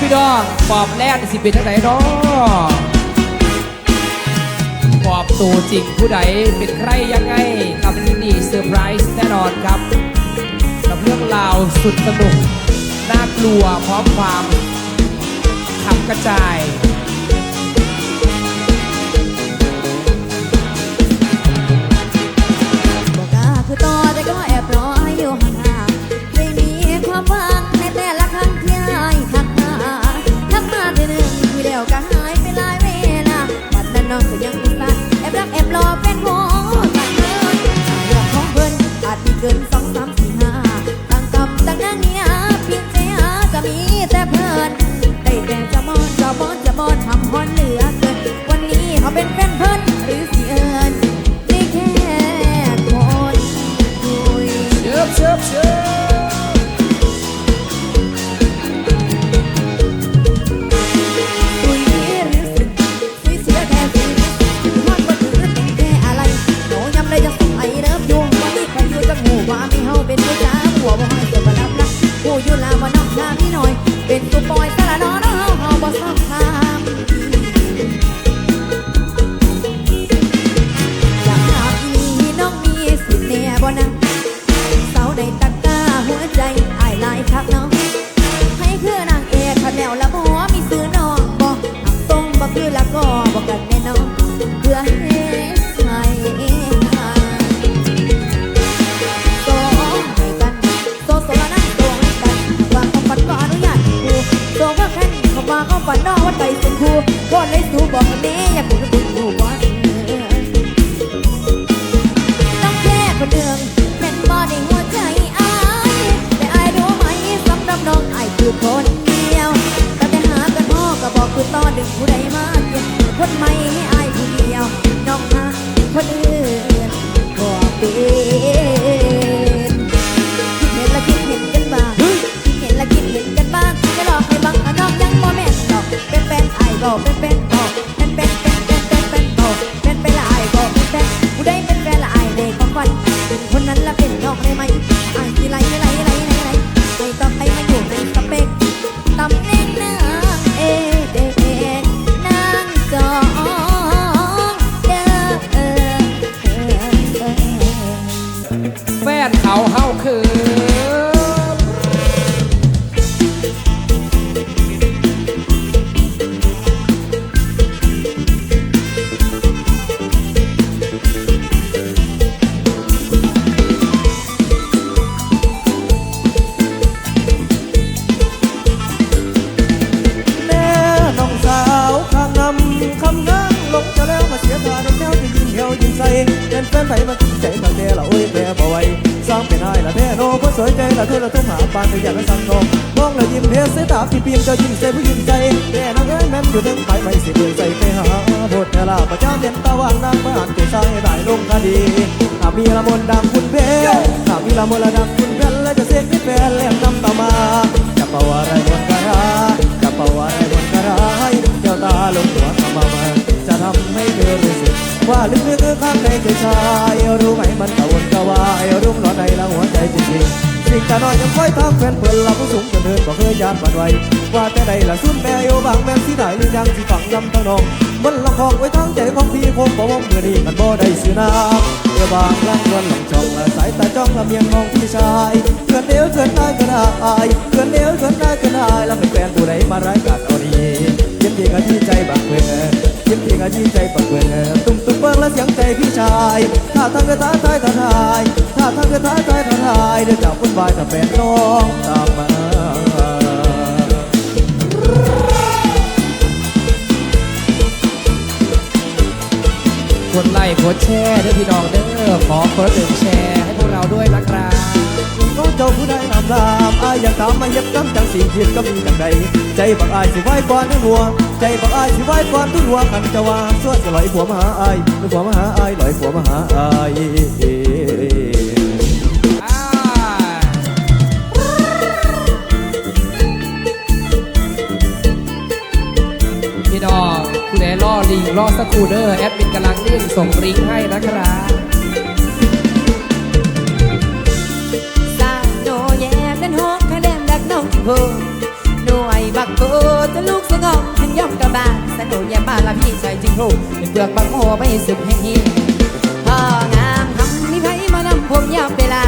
พี่น้องปอบแรกสิเป็นทางไหนเนาะปอบตัวจริงผู้ใดเป็นใครยังไงกับนี่เซอร์ไพรส์แน่นอนครับ กับเรื่องราวสุดสนุก น่ากลัวพร้อมความขำกระจาย บอกเป็นเป็น นแฟนไผมาใจตั้งแต่ละโอ้ยแม่บ่ไหวสร้างเป็นไห้ละแท้โนเพราะสวยใจละเธอละต้องหาปานแต่อยากละสั่งนมมองล้วยิ้มเพียสายตาพี่ปีมจะยิ้มใส่ผู้ยิ้มใจแม่น้องเอ้ยแม่นอยู่ถึงไปไปสิเดือนใส่ไปหาบทเวลาประจำเย็นตะวันนางมาอ่านเกศายได้ลงคดีหากมีละมนดังคุณเพหากมีละมนละดังคุณเพแล้วจะเสียงที่แฟนเล่มนำตามาจะเป่าอะไรบนกระดาจะเป่าอะไรบนกระดาเจ้าตาลงหัวขมามาจะทำให้เธอรู้สึก ว่าลึกๆข้างในใจชายรู้ไหมมันกระวนกระวายรุ่มร้อนในละหัวใจจริงๆสิ่งแต่น้อยยังคอยทักแฟนเพื่อนเราผู้สูงจนเดินบอกเคยยานบันไหวว่าแต่ใดละสุดแม่โยบางแม่ที่ไหนหรือยังที่ฝังลำทั้งนองมันละคองไว้ทั้งใจของพี่คงบ่มองเมื่อนี้กันบ่ได้ซื้อน้ำเมื่อบางลังวันหลังช่องละสายตาจ้องละเมียงมองพี่ชายเกินเดียวเกินได้ก็ได้เกินเดียวเกินได้ก็ได้แล้วเป็นแฟนผู้ใดมาไร ดีก็ที่ใจบางเพื่อนตุ้มตุ้มเบิ้งและเสียงใจพี่ชายถ้าทางกระท้าทายท้าทายถ้าทางกระท้าทายท้าทายเดี๋ยวจับคนบายถ้าแฟนน้องตามมากดไลค์กดแชร์ด้วยพี่น้องเด้อขอคนละหนึ่งแชร์ให้พวกเราด้วยนะครับก็เจ้าผู้ใดนำลามอายอยากตามมาเย็บน้ำจังสีเขียนก็มีจังใดใจบักอายสิไหว้ก่อนทั้งหัว ใจบักอายสิไว้ก่อนทุกหัวกันจะว่าส่วนจะลอยผัวมาหาอายลอยผัวมาหาอายลอยผัวมาหาอายพี่น้องคุณแอล่อลิงล่อสกูเดอร์แอดมินกำลังเล่นส่งลิงให้นะครับสาวโนแย่เป็นหกคะแนนดักน้องที่โก ยอมกระบาดสนุกอย่าบ้าละพี่ใจจริงหูเป็นเปลือกบางหัไปสึกให้ฮีพ่องามทำนิไพมานำผมยาวเวลา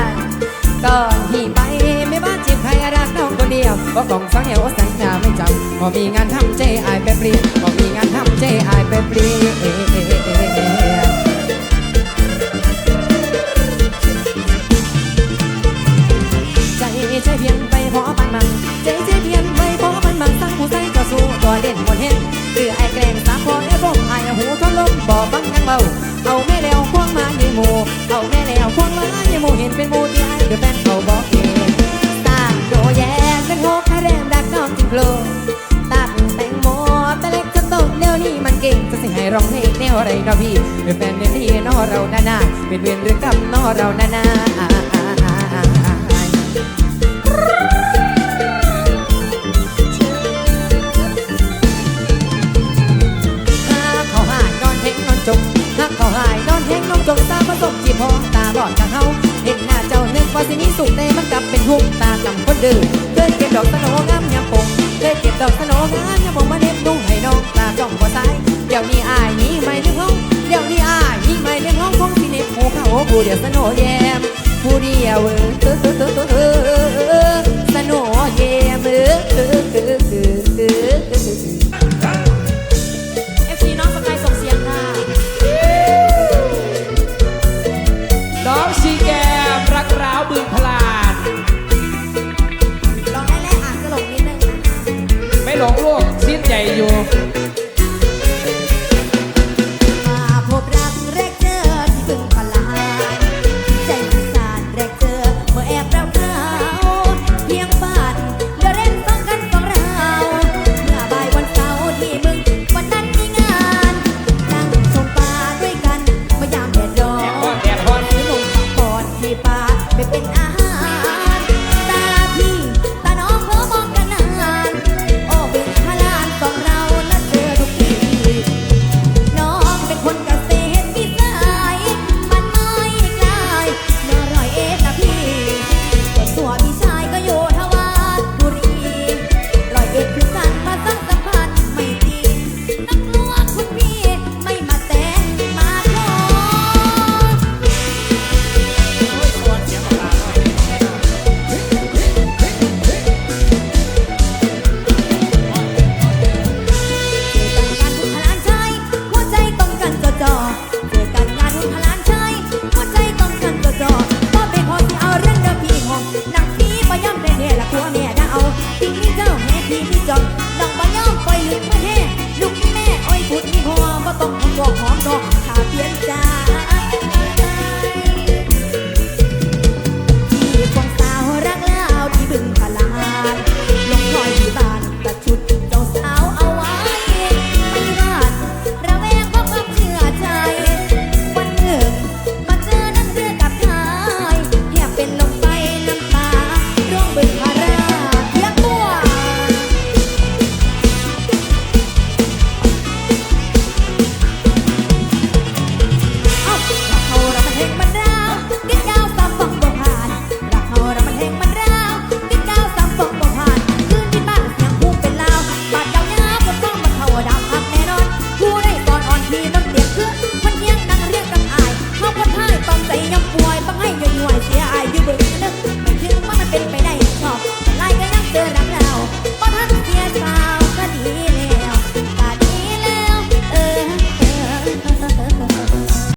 ก่อนที่ไปไม่บ้านจีบใครรักน้องคนเดียวก็กล่องฟังเอวสัญนาไม่จำพอมีงานทำเจไอไปปลีพอมีงานทำเจไอไปปลี ร้องเพลงแนวอะไรเนาะพี่เป็นแฟนเป็นที่นอเรานานาเป็นเวรหรือกรรมนอเรานานาจมหักเขาหายนอนแห้งนมจมตาผสมจีพองตาบอดกะเฮาเห็นหน้าเจ้านึกว่าสิมีสุขแต่มันกลับเป็นทุกตากำคนเดื้อเคยเก็บดอกสนองามยามปงเคยเก็บดอกสนองาม เดียวสนุกแยมผู้เดียวเออ keep it up.